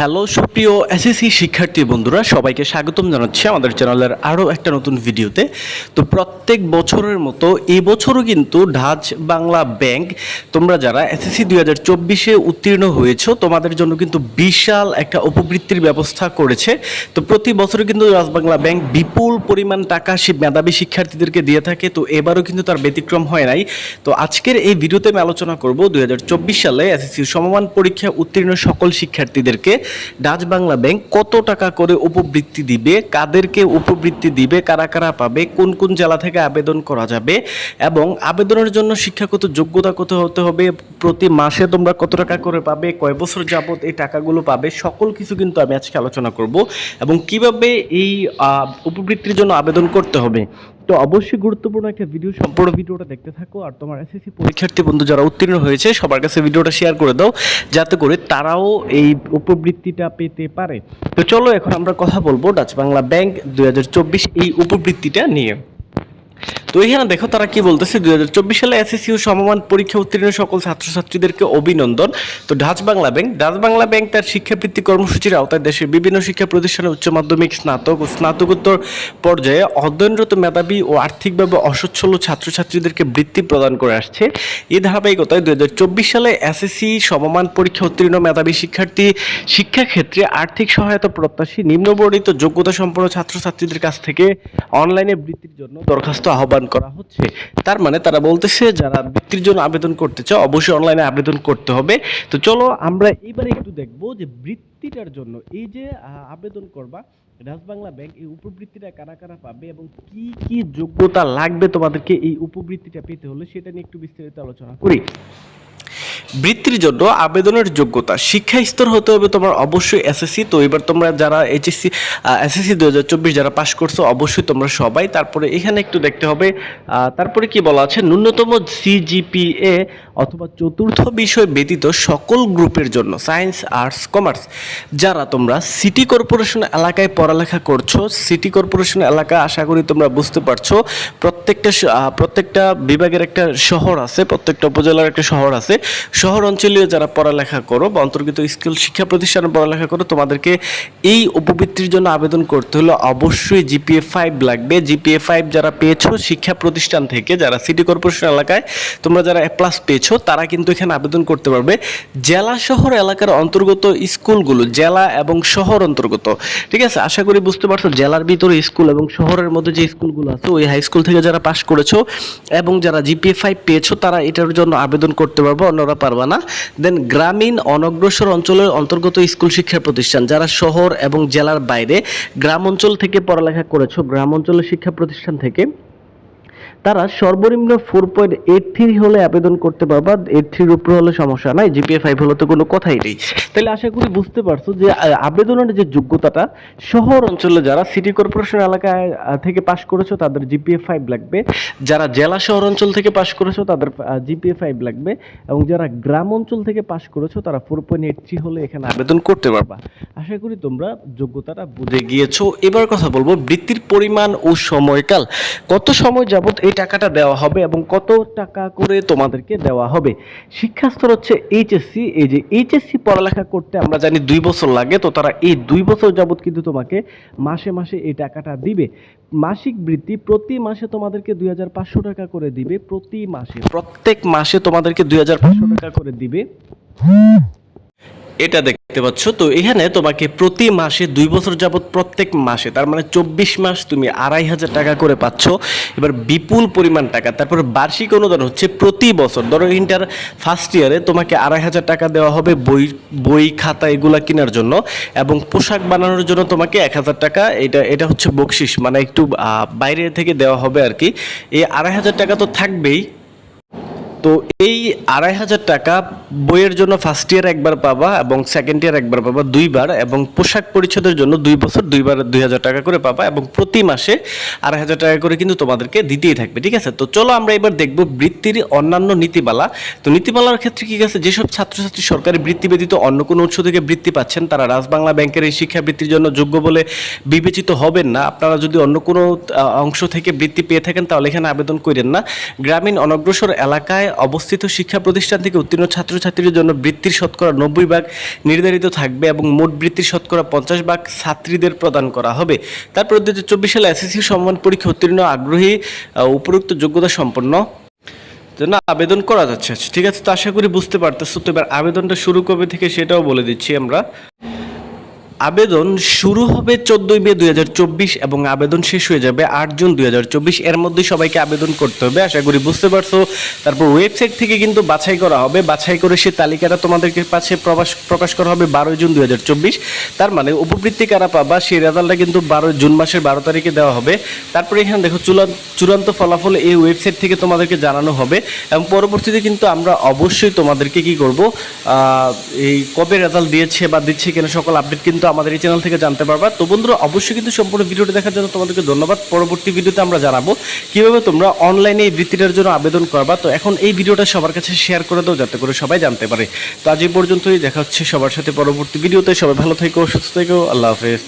Hello, সুপ্রিয় SSC শিক্ষার্থী বন্ধুরা, সবাইকে স্বাগতম জানাচ্ছি আমাদের চ্যানেলের আরও একটা নতুন ভিডিওতে। তো প্রত্যেক বছরের মতো এবছরও কিন্তু ঢাচ বাংলা ব্যাংক, তোমরা যারা এসএসসি দুই হাজার চব্বিশে উত্তীর্ণ হয়েছো, তোমাদের জন্য কিন্তু বিশাল একটা উপবৃত্তির ব্যবস্থা করেছে। তো প্রতি বছরে কিন্তু রাজ বাংলা ব্যাংক বিপুল পরিমাণ টাকা সে মেধাবী শিক্ষার্থীদেরকে দিয়ে থাকে, তো এবারও কিন্তু তার ব্যতিক্রম হয় নাই। তো আজকের এই ভিডিওতে আমি আলোচনা করব দুই হাজার চব্বিশ সালে এসএসসি সমমান পরীক্ষা উত্তীর্ণ সকল শিক্ষার্থীদেরকে। ডাচ বাংলা ব্যাংক কত টাকা করে উপবৃত্তি দিবে, কাদেরকে উপবৃত্তি দিবে, কারা কারা পাবে, কোন কোন জেলা থেকে আবেদন করা যাবে এবং আবেদনের জন্য শিক্ষাগত যোগ্যতা কত হতে হবে, প্রতি মাসে তোমরা কত টাকা করে পাবে, কয় বছর যাবত এই টাকাগুলো পাবে, সকল কিছু কিন্তু আমি আজকে আলোচনা করব এবং কীভাবে এই উপবৃত্তির জন্য আবেদন করতে হবে। তো অবশ্যই গুরুত্বপূর্ণ একটা ভিডিও সম্পূর্ণ ভিডিওটা দেখতে থাকো আর তোমার এসএসসি পরীক্ষার্থী বন্ধু যারা উত্তীর্ণ হয়েছে, সবার কাছে ভিডিওটা শেয়ার করে দাও, যাতে করে তারাও এই উপবৃত্তিটা পেতে পারে। তো চলো এখন আমরা কথা বলব ডাচ বাংলা ব্যাংক দুই হাজার চব্বিশ এই উপবৃত্তিটা নিয়ে। তো এখানে দেখো তারা কি বলতেছে? দুই হাজার চব্বিশ সালে এসএসসি ও সমমান পরীক্ষা উত্তীর্ণ সকল ছাত্রছাত্রীদেরকে অভিনন্দন। তো Dutch Bangla bank, Dutch Bangla bank তার শিক্ষাবৃত্তি কর্মসূচির আওতায় দেশের বিভিন্ন শিক্ষা প্রতিষ্ঠানে উচ্চ মাধ্যমিক, স্নাতক ও স্নাতকোত্তর পর্যায়ে অধ্যয়নরত মেধাবী ও আর্থিকভাবে অসচ্ছল ছাত্রছাত্রীদেরকে বৃত্তি প্রদান করে আসছে। এই ধারাবাহিকতায় দুই হাজার চব্বিশ সালে এসএসসি সমমান পরীক্ষা উত্তীর্ণ মেধাবী শিক্ষার্থী শিক্ষাক্ষেত্রে আর্থিক সহায়তা প্রত্যাশী নিম্নবর্ণিত যোগ্যতা সম্পন্ন ছাত্রছাত্রীদের কাছ থেকে অনলাইনে বৃত্তির জন্য দরখাস্ত আহ্বান করা হচ্ছে। তার মানে তারা বলতেছে, যারা বৃত্তির জন্য আবেদন করতে চাও অবশ্যই অনলাইনে আবেদন করতে হবে। তো চলো, আমরা এইবারে একটু দেখব যে বৃত্তিটার জন্য এই যে আবেদন করবা রাজ বাংলা ব্যাংক এই উপবৃত্তিটা কারা কারা পাবে এবং কি কি যোগ্যতা লাগবে তোমাদেরকে এই উপবৃত্তিটা পেতে হলে সেটা নিয়ে একটু বিস্তারিত আলোচনা করি। বৃত্তির জন্য আবেদনের যোগ্যতা। শিক্ষা স্তর হতে হবে তোমার অবশ্যই এসএসসি তো এবার তোমরা যারা এইচএসসি এসএসসি দু হাজার চব্বিশ যারা পাশ করছ, অবশ্যই তোমরা সবাই, তারপরে এখানে একটু দেখতে হবে তারপরে কি বলা আছে, ন্যূনতম সিজিপিএ অথবা চতুর্থ বিষয় ব্যতীত সকল গ্রুপের জন্য, সায়েন্স, আর্টস, কমার্স, যারা তোমরা সিটি কর্পোরেশন এলাকায় পড়ালেখা করছ, সিটি কর্পোরেশন এলাকা, আশা করি তোমরা বুঝতে পারছ প্রত্যেকটা প্রত্যেকটা বিভাগের একটা শহর আছে, প্রত্যেকটা উপজেলার একটা শহর আছে। শহর অঞ্চলীয় যারা পড়ালেখা করো বা অন্তর্গত স্কুল শিক্ষা প্রতিষ্ঠানে পড়ালেখা করো, তোমাদেরকে এই উপবৃত্তির জন্য আবেদন করতে হলে অবশ্যই জিপিএ ফাইভ লাগবে। জিপিএ ফাইভ যারা পেয়েছ শিক্ষা প্রতিষ্ঠান থেকে, যারা সিটি কর্পোরেশন এলাকায়, তোমরা যারা এ প্লাস পেয়েছ, তারা কিন্তু এখানে আবেদন করতে পারবে। জেলা শহর এলাকার অন্তর্গত স্কুলগুলো, জেলা এবং শহর অন্তর্গত, ঠিক আছে? আশা করি বুঝতে পারছ, জেলার ভিতরে স্কুল এবং শহরের মধ্যে যে স্কুলগুলো আছে, ওই হাই স্কুল থেকে যারা পাশ করেছ এবং যারা জিপিএ ফাইভ পেয়েছ, তারা এটার জন্য আবেদন করতে পারব, অন্যরা পারবে না। দেন গ্রামীণ অনগ্রসর অঞ্চলের অন্তর্গত স্কুল শিক্ষা প্রতিষ্ঠান, যারা শহর এবং জেলার বাইরে গ্রাম অঞ্চল থেকে পড়ালেখা করেছ, গ্রাম অঞ্চলের শিক্ষা প্রতিষ্ঠান থেকে তারা সর্বনিম্ন ফোর পয়েন্ট এইট থ্রি হলে আবেদন করতে পারবা। এইট থ্রির উপরে হলে সমস্যা নাই জিপিএ ফাইভ হলে তো কোনো কথাই নেই। তাহলে আশা করি বুঝতে পারছ যে আবেদনের যে যোগ্যতাটা, শহর অঞ্চলে যারা সিটি কর্পোরেশন এলাকায় থেকে পাশ করেছ, তাদের জিপিএ ফাইভ লাগবে। যারা জেলা শহর অঞ্চল থেকে পাশ করেছ, তাদের জিপিএ ফাইভ লাগবে। এবং যারা গ্রাম অঞ্চল থেকে পাশ করেছ, তারা ফোর পয়েন্ট এইট থ্রি হলে এখানে আবেদন করতে পারবা। আশা করি তোমরা যোগ্যতাটা বুঝে গিয়েছো। এবার কথা বলব বৃত্তির পরিমাণ ও সময়কাল। কত সময় যাবত এই টাকাটা দেওয়া হবে এবং কত টাকা করে তোমাদেরকে দেওয়া হবে। শিক্ষাস্তর হচ্ছে এইচএসসি এই যে এইচএসসি পড়ালেখা করতে আমরা জানি দুই বছর লাগে, তো তারা এই দুই বছর যাবত কিন্তু তোমাকে মাসে মাসে এই টাকাটা দিবে। মাসিক বৃত্তি প্রতি মাসে তোমাদেরকে দুই হাজার পাঁচশো টাকা করে দিবে, প্রতি মাসে, প্রত্যেক মাসে তোমাদেরকে দুই হাজার পাঁচশো টাকা করে দিবে। এটা দেখতে পাচ্ছ? তো এখানে তোমাকে প্রতি মাসে দুই বছর যাবত প্রত্যেক মাসে, তার মানে চব্বিশ মাস তুমি আড়াই হাজার টাকা করে পাচ্ছ। এবার বিপুল পরিমাণ টাকা, তারপর বার্ষিক অনুদান হচ্ছে প্রতি বছর। ধরো ইন্টার ফার্স্ট ইয়ারে তোমাকে আড়াই হাজার টাকা দেওয়া হবে বই বই খাতা এগুলা কেনার জন্য এবং পোশাক বানানোর জন্য তোমাকে এক হাজার টাকা, এটা এটা হচ্ছে বকশিস মানে একটু বাইরে থেকে দেওয়া হবে আর কি। এই আড়াই হাজার টাকা তো থাকবেই তো এই আড়াই হাজার টাকা বইয়ের জন্য ফার্স্ট ইয়ার একবার পাবা এবং সেকেন্ড ইয়ার একবার পাবা দুইবার এবং পোশাক পরিচ্ছদের জন্য দুই বছর, দুইবার দুই হাজার টাকা করে পাবা এবং প্রতি মাসে আড়াই হাজার টাকা করে কিন্তু তোমাদেরকে দিতেই থাকবে, ঠিক আছে? তো চলো আমরা এবার দেখব বৃত্তির অন্যান্য নীতিমালা। তো নীতিমালার ক্ষেত্রে কি আছে? যেসব ছাত্রছাত্রী সরকারি বৃত্তি ব্যতীত অন্য কোনো উৎস থেকে বৃত্তি পাচ্ছেন, তারা রাজবাংলা ব্যাংকের এই শিক্ষাবৃত্তির জন্য যোগ্য বলে বিবেচিত হবেন না। আপনারা যদি অন্য কোনো অংশ থেকে বৃত্তি পেয়ে থাকেন, তাহলে এখানে আবেদন করেন না। গ্রামীণ অনগ্রসর এলাকায় এলাকায় অবস্থিত শিক্ষা প্রতিষ্ঠান থেকে উত্তীর্ণ ছাত্রছাত্রীদের জন্য বৃত্তির শতকরা নব্বই ভাগ নির্ধারিত থাকবে এবং মোট বৃত্তির শতকরা পঞ্চাশ ভাগ ছাত্রীদের প্রদান করা হবে। তারপর দু হাজার চব্বিশ সালে এসএসসি সম্মান পরীক্ষা উত্তীর্ণ, আগ্রহী উপরোক্ত যোগ্যতা সম্পন্ন। জন্য আবেদন করা যাচ্ছে। ঠিক আছে, তো আশা করি বুঝতে পারতেছো। তো এবার আবেদনটা শুরু কবে থেকে সেটাও বলে দিচ্ছি আমরা। আবেদন শুরু হবে চোদ্দই মে দুই হাজার চব্বিশ এবং আবেদন শেষ হয়ে যাবে আট জুন দুই হাজার চব্বিশ। এর মধ্যে সবাইকে আবেদন করতে হবে, আশা করি বুঝতে পারছ। তারপর ওয়েবসাইট থেকে কিন্তু বাছাই করা হবে, বাছাই করে সেই তালিকাটা তোমাদেরকে পাশে প্রকাশ প্রকাশ করা হবে বারোই জুন দুই হাজার চব্বিশ। তার মানে উপবৃত্তি কারা পাবা সেই রেজাল্টটা কিন্তু বারো জুন মাসের বারো তারিখে দেওয়া হবে। তারপরে এখানে দেখো চূড়ান্ত ফলাফল এই ওয়েবসাইট থেকে তোমাদেরকে জানানো হবে এবং পরবর্তীতে কিন্তু আমরা অবশ্যই তোমাদেরকে কি করব এই কবে রেজাল্ট দিয়েছে বা দিচ্ছে কিনা সকল আপডেট কিন্তু আমাদের এই চ্যানেল থেকে জানতে পারবা। তো বন্ধুরা, অবশ্যই কিন্তু সম্পূর্ণ ভিডিওটি দেখার জন্য তোমাদেরকে ধন্যবাদ। পরবর্তী ভিডিওতে আমরা জানাব কীভাবে তোমরা অনলাইনে এই বৃত্তিটার জন্য আবেদন করবা। তো এখন এই ভিডিওটা সবার কাছে শেয়ার করে দাও, যাতে করে সবাই জানতে পারে। তো আজ এই পর্যন্তই, দেখা হচ্ছে সবার সাথে পরবর্তী ভিডিওতে। সবাই ভালো থেকো, সুস্থ থেকো, আল্লাহ হাফেজ।